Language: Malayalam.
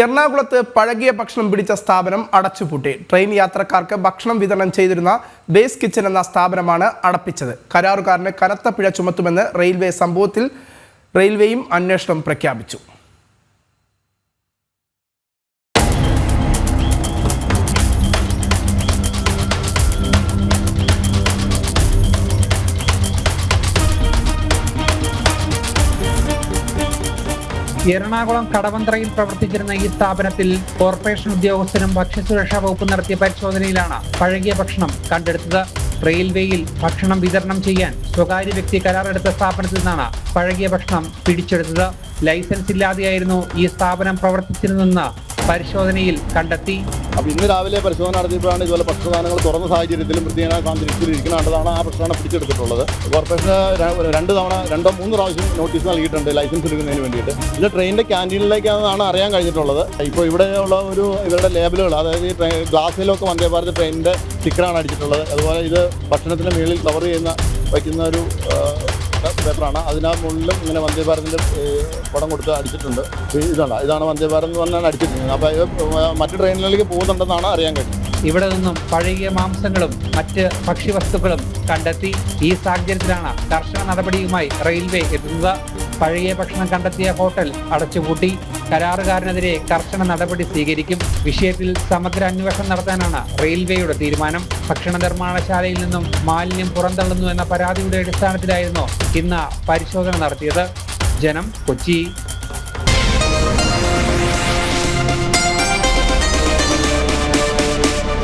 എറണാകുളത്ത് പഴകിയ ഭക്ഷണം പിടിച്ച സ്ഥാപനം അടച്ചുപൂട്ടി. ട്രെയിൻ യാത്രക്കാർക്ക് ഭക്ഷണം വിതരണം ചെയ്തിരുന്ന ബേസ് കിച്ചൻ എന്ന സ്ഥാപനമാണ് അടപ്പിച്ചത്. കരാറുകാരന് കനത്ത പിഴ ചുമത്തുമെന്ന് റെയിൽവേ സംഭവത്തിൽ റെയിൽവേയും അന്വേഷണം പ്രഖ്യാപിച്ചു. എറണാകുളം കടവന്ത്രയിൽ പ്രവർത്തിച്ചിരുന്ന ഈ സ്ഥാപനത്തിൽ കോർപ്പറേഷൻ ഉദ്യോഗസ്ഥരും ഭക്ഷ്യസുരക്ഷാ വകുപ്പ് നടത്തിയ പരിശോധനയിലാണ് പഴകിയ ഭക്ഷണം കണ്ടെടുത്തത്. റെയിൽവേയിൽ ഭക്ഷണം വിതരണം ചെയ്യാൻ സ്വകാര്യ വ്യക്തി കരാറെടുത്ത സ്ഥാപനത്തിൽ നിന്നാണ് പഴകിയ ഭക്ഷണം പിടിച്ചെടുത്തത്. ലൈസൻസ് ഇല്ലാതെയായിരുന്നു ഈ സ്ഥാപനം പ്രവർത്തിച്ചിരുന്നതെന്ന് പരിശോധനയിൽ കണ്ടെത്തി. അപ്പോൾ ഇന്ന് രാവിലെ പരിശോധന നടത്തിയപ്പോഴാണ് ഇതുപോലെ ഭക്ഷണസാധനങ്ങൾ തുറന്ന സാഹചര്യത്തിലും വൃത്തിഹീന സാഹചര്യത്തിൽ ആ പ്രശ്നമാണ് പിടിച്ചെടുത്തിട്ടുള്ളത്. കോർപ്പറേഷന് രണ്ട് തവണ രണ്ടോ മൂന്ന് പ്രാവശ്യം നോട്ടീസ് നൽകിയിട്ടുണ്ട് ലൈസൻസ് എടുക്കുന്നതിന് വേണ്ടിയിട്ട്. ഇത് ട്രെയിനിന്റെ ക്യാന്റീനിലേക്കാണെന്നാണ് അറിയാൻ കഴിഞ്ഞിട്ടുള്ളത്. ഇപ്പോൾ ഇവിടെയുള്ള ഒരു ഇവരുടെ ലേബലുകൾ അതായത് ഈ ട്രെയിൻ ഗ്ലാസ്സിലൊക്കെ വന്ദേ ഭാരത് ട്രെയിനിന്റെ സ്റ്റിക്കറാണ് അടിച്ചിട്ടുള്ളത്. അതുപോലെ ഇത് ഭക്ഷണത്തിന് മുകളിൽ കവർ ചെയ്യുന്ന വയ്ക്കുന്ന ഒരു പേപ്പറാണ്. അതിനാ മുകളിലും ഇങ്ങനെ വന്ദേ ഭാരതിന്റെ പടം കൊടുത്ത് അടിച്ചിട്ടുണ്ട്. ഇതാണ് ഇതാണ് വന്ദേ ഭാരത് എന്ന് പറഞ്ഞാണ് അടിച്ചിട്ടുണ്ട് അപ്പോൾ ഇത് മറ്റു ട്രെയിനുകളിലേക്ക് പോകുന്നുണ്ടെന്നാണ് അറിയാൻ കഴിഞ്ഞത് ഇവിടെ നിന്നും പഴകിയ മാംസങ്ങളും മറ്റ് ഭക്ഷ്യവസ്തുക്കളും കണ്ടെത്തി ഈ സാഹചര്യത്തിലാണ് കർശന നടപടിയുമായി റെയിൽവേ എത്തുന്നത്. പഴകിയ ഭക്ഷണം കണ്ടെത്തിയ ഹോട്ടൽ അടച്ചുപൂട്ടി. കരാറുകാരനെതിരെ കർശന നടപടി സ്വീകരിക്കും. വിഷയത്തിൽ സമഗ്ര അന്വേഷണം നടത്താനാണ് റെയിൽവേയുടെ തീരുമാനം. ഭക്ഷണ നിർമ്മാണശാലയിൽ നിന്നും മാലിന്യം പുറന്തള്ളുന്നു എന്ന പരാതിയുടെ അടിസ്ഥാനത്തിലായിരുന്നു ഇന്ന് പരിശോധന നടത്തിയത്. ജനം കൊച്ചി.